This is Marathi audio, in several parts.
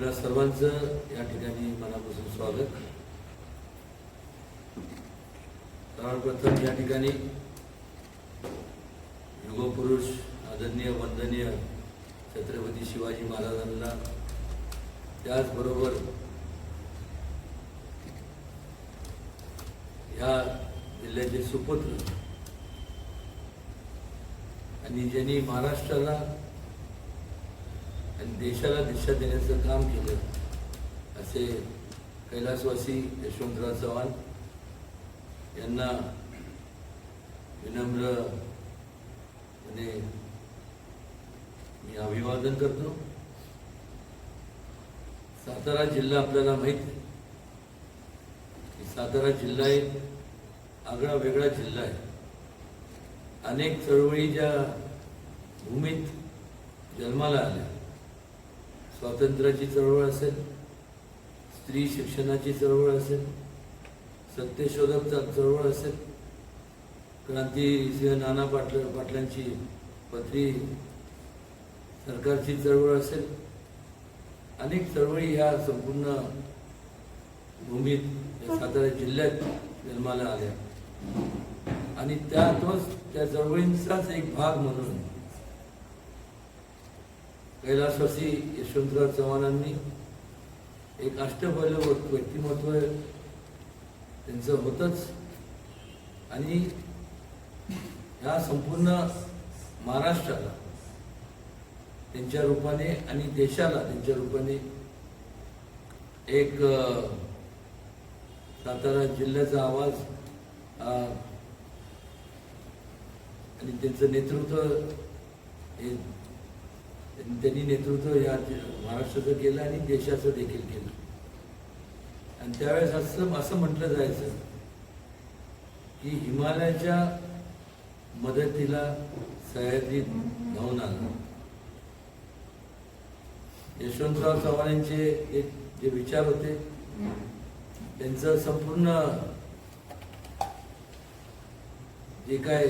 आपल्या सर्वांचं या ठिकाणी मनापासून स्वागत. सर्वप्रथम या ठिकाणी युगपुरुष आदरणीय वंदनीय छत्रपती शिवाजी महाराजांना त्याचबरोबर या जिल्ह्याचे सुपुत्र आणि ज्यांनी महाराष्ट्राला आणि देशाला दिशा देण्याचं काम केलं. असे कैलासवासी यशवंतराव चव्हाण यांना विनम्र म्हणजे मी अभिवादन करतो. सातारा जिल्हा आपल्याला माहीत की सातारा जिल्हा एक आगळा वेगळा जिल्हा आहे. अनेक चळवळी ज्या भूमीत जन्माला आल्या. स्वातंत्र्याची चळवळ असेल स्त्री शिक्षणाची चळवळ असेल सत्यशोधक चळवळ असेल क्रांतीसिंह नाना पाटल पाटलांची पत्री सरकारची चळवळ असेल अनेक चळवळी ह्या संपूर्ण भूमीत या सातारा जिल्ह्यात जन्माला आल्या. आणि त्यातच त्या चळवळींचाच एक भाग म्हणून कैलासवासी यशवंतराव चव्हाणांनी एक अष्टपैलू व्यक्तिमत्व त्यांचं होतंच. आणि ह्या संपूर्ण महाराष्ट्राला त्यांच्या रूपाने आणि देशाला त्यांच्या रूपाने एक सातारा जिल्ह्याचा आवाज आणि त्यांचं नेतृत्व हे त्यांनी नेतृत्व या महाराष्ट्राचं केलं आणि देशाचं देखील केलं. आणि त्यावेळेस असं असं म्हटलं जायचं की हिमालयाच्या मदतीला सह्याद्री धावून आला. यशवंतराव चव्हाण यांचे एक जे विचार होते त्यांचं संपूर्ण जे काय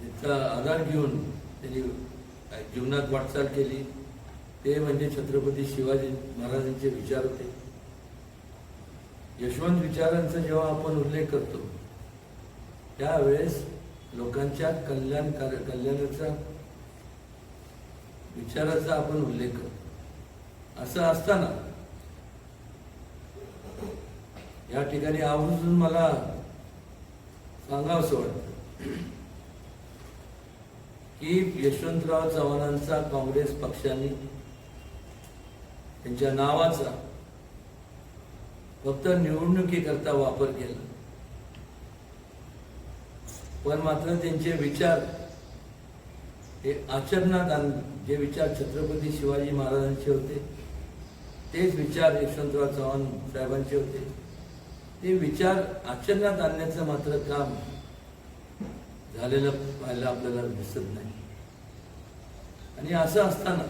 त्याचा आधार घेऊन त्यांनी जीवनात वाटचाल केली. ते म्हणजे छत्रपती शिवाजी महाराजांचे विचार होते. यशवंत विचारांचा जेव्हा आपण उल्लेख करतो त्यावेळेस लोकांच्या कल्याण कल्याणाचा विचाराचा आपण उल्लेख करतो. असं असताना या ठिकाणी आवर्जून मला सांगावंसं वाटतं. की यशवंतराव चव्हाणांचा काँग्रेस पक्षाने त्यांच्या नावाचा फक्त निवडणुकीकरता वापर केला. पण मात्र त्यांचे विचार हे आचरणात आण जे विचार छत्रपती शिवाजी महाराजांचे होते तेच विचार यशवंतराव चव्हाण साहेबांचे होते. ते विचार आचरणात आणण्याचं मात्र काम झालेलं पाहायला आपल्याला दिसत नाही. आणि असं असताना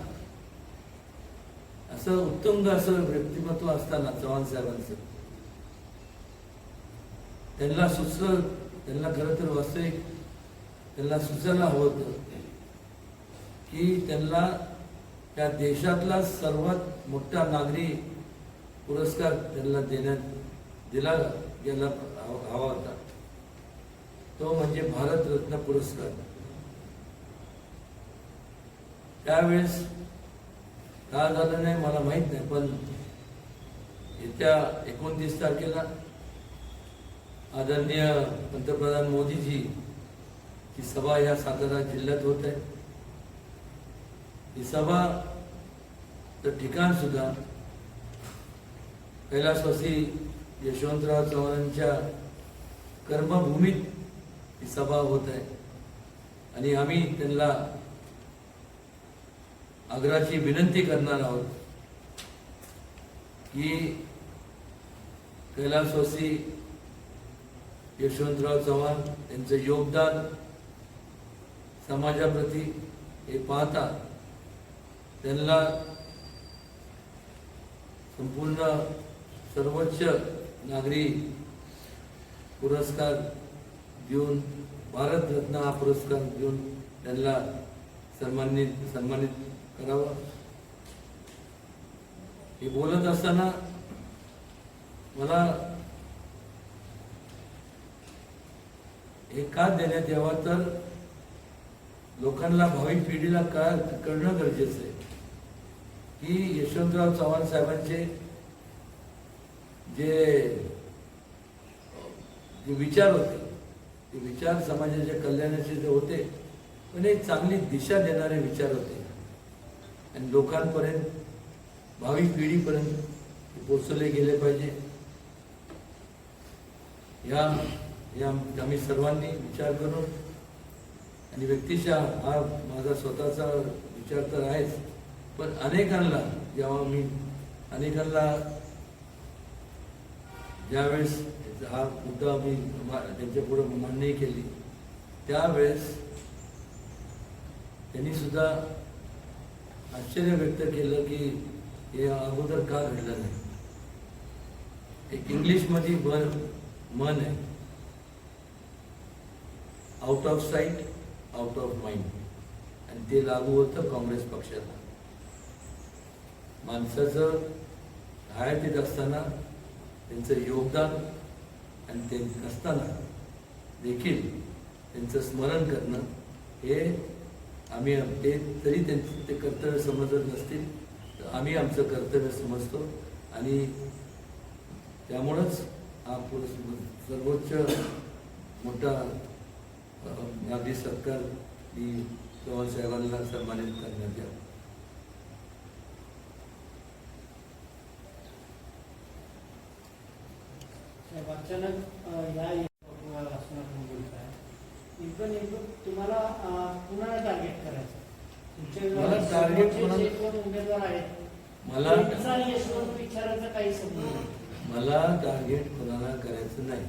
असं उत्तुंग असं व्यक्तिमत्व असताना चव्हाण साहेबांचं त्यांना सुचलं त्यांना खरं तर वास्तविक त्यांना सुचायला हवं होतं की त्यांना त्या देशातला सर्वात मोठा नागरी पुरस्कार त्यांना देण्यात दिला गेला हवा होता. तो म्हणजे भारतरत्न पुरस्कार. त्यावेळेस का झालं नाही मला माहीत नाही पण येत्या एकोणतीस तारखेला आदरणीय पंतप्रधान मोदीजी ही सभा या सातारा जिल्ह्यात होत आहे. ही सभा तर ठिकाण सुद्धा कैलासवासी यशवंतराव चव्हाणांच्या कर्मभूमीत ही सभा होत आहे. आणि आम्ही त्यांना आग्राची विनंती करणार आहोत की कैलासवासी यशवंतराव चव्हाण यांचं योगदान समाजाप्रती हे पाहता त्यांना संपूर्ण सर्वोच्च नागरी पुरस्कार देऊन भारतरत्न हा पुरस्कार देऊन त्यांना सन्मानित सन्मानित करावं. हे बोलत असताना मला हे का देण्यात यावा तर लोकांना भावी पिढीला का कळणं गरजेचं आहे. की यशवंतराव चव्हाण साहेबांचे जे विचार होते ते विचार समाजाच्या कल्याणाचे जे होते पण एक चांगली दिशा देणारे विचार होते. आणि लोकांपर्यंत भावी पिढीपर्यंत पोचवले गेले पाहिजे. या या आम्ही सर्वांनी विचार करून आणि व्यक्तीच्या हा माझा स्वतःचा विचार तर आहेच पण अनेकांना जेव्हा मी अनेकांना ज्यावेळेस हा मुद्दा मी त्यांच्या पुढे मान्यही केली त्यावेळेस त्यांनी सुद्धा आश्चर्य व्यक्त केलं की हे अगोदर का घडलं नाही. एक इंग्लिशमध्ये मन मन आहे. Out of sight out of mind आणि ते लागू होतं काँग्रेस पक्षाला. माणसाचं हयातीत असताना त्यांचं योगदान आणि ते नसताना देखील त्यांचं स्मरण करणं हे आम्ही ते तरी त्यांचं ते कर्तव्य समजत नसतील तर आम्ही आमचं कर्तव्य समजतो आणि त्यामुळंच हा पुरस् सर्वोच्च मोठा गांधी अगदी सत्कार ही चव्हाण साहेबांना सन्मानित करण्यात यावं. अचानक या नेमकं नेमकं तुम्हाला कुणाला टार्गेट करायचं? मला कोण उमेदवार आहेत मला यशवंत विचाराचा काही संबंध नाही. मला टार्गेट कोणाला करायचं नाही.